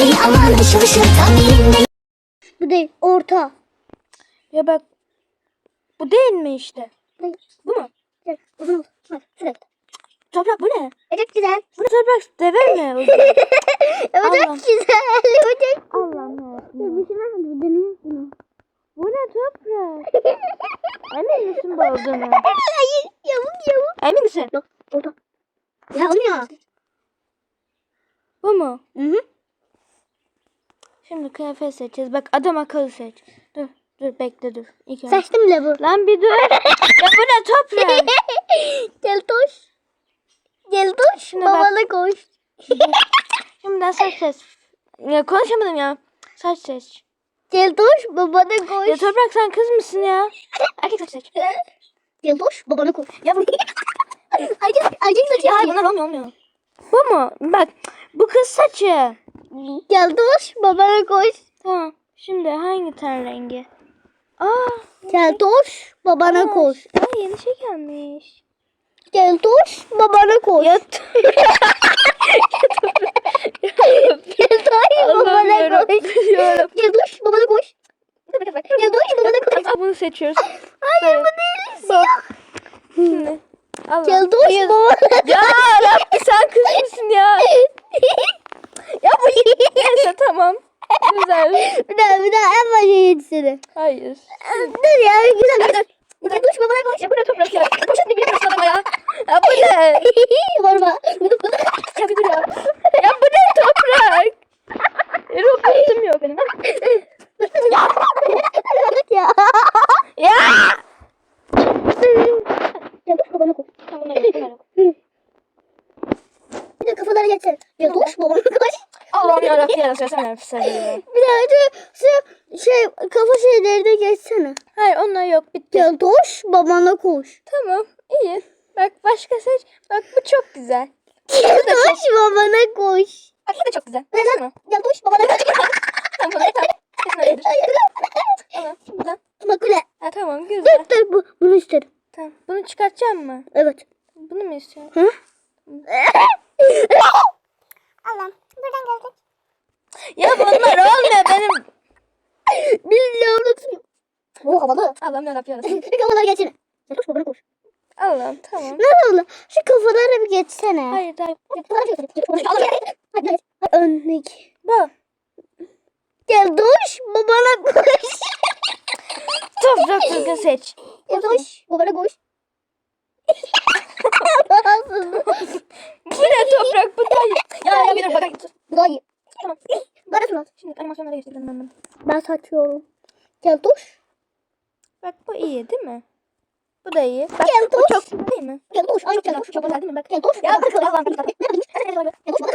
Deli aman ışıl ışıl tam Bu değil. Orta. Ya bak. Bu değil mi işte? Bu değil. Bu mu? Güzel. Uzun oldu. Bak şuraya git. Toprak bu ne? E, çok güzel. Bu toprak deve mi? Allah'ım. çok güzel. Bu çok Allah'ım yarabbim. Bir şey var mı? Bu deniyor bunu. Bu ne toprak? Emin misin bu olduğunu? Hayır. Yavuk yavuk. Emin misin? Yok. Orta. Ya olmuyor. Bu mu? Hı hı. Şimdi kıyafet seçeceğiz. Bak adam akıllı seç. Dur dur bekle dur. İlk. Seçtim bile bu. Lan bir dur. ya bu ne toprak? Gel toş. Gel toş. Bak. Babana koş. Şimdiden saç seç. Ya konuşamadım ya. Saç seç. Gel toş. Babana koş. Ya toprak sen kız mısın ya? Erkek saç seç. Gel toş. Babana koş. Ya bu... Erkek, erkek saçı. ya bunlar olmuyor olmuyor. Bu mu? Bak bu kız saçı. Gel toş. Babana koş. Tamam. Şimdi hangi ten rengi? Aa. Gel toş. Babana aa, koş. Aa yeni şey gelmiş. Gel toş. Babana koş. Ya Gel toş. Babana koş. Biliyorum. Gel toş. Babana koş. Gel toş. Babana koş. Aa, bunu seçiyoruz. Hayır bu değil. Siyah. Şimdi. Allah. Gel toş. Babana Ya Rabbi sen kız mısın ya? Ya bu neyse tamam. Güzel. Bir daha bir başa yetsene. Hayır. Dur ya güzel. Gel toş. Babana koş. Ya bu ne toprak ya? Koşun bir yapıyorsun adama ya. Ya bu ne? Varma. Ya bir dur ya. Ya bu ne toprak? E, Robotum yok benim. ya. Ya. Gel toş. Babana koş. Tamam, bunları yok. Bir de kafaları geçsene. Gel toş. Babana koş. Allah'ım yarabbim ya söylesene seviyorum. Bir daha şu şey kafa şeylerine geçsene. Hayır onlar yok bitti. Gel toş. Babana koş. Tamam iyi. Bak başka seç. Bak bu çok güzel. Gel toş. Babana koş. Bak bu da çok güzel. Neden? Tamam. Gel toş. Babana koş. Tamam tamam. tamam. Kesin öyledir. Tamam. Buradan. Makule. Ha, tamam güzel. Dur dur bu, bunu isterim. Tamam. Bunu çıkartacağım mı? Evet. Bunu mu istiyorsun? Hı? Allah'ım. Buradan geldik. Ya bunlar olmuyor benim. Biliyorum. Bu havalı. Allah'ım yarabbim. Şu kafaları geçsene. Toş. Babana koş. Allah'ım tamam. Nasıl oldu? Şu kafaları bir geçsene. Hayır hayır. Hadi. Önlük. Bu. Gel toş. Babana koş. Toprak düzgün seç. Gel toş. Babana koş. Bu ne toprak bu Ya ya bir dur bak. Bu da iyi. Tamam. Bana. Şimdi animasyonlara geçelim ben. Ben saçıyorum. Gel toş. Bak bu iyi değil mi? Bu da iyi. Bak Gel bu toş. çok değil mi? Gel toş. Ay çok güzel. çok güzel değil mi? Bak. Gel toş. Ya bak koş. Allah'ım. Ne yapıyorsun? Gel toş.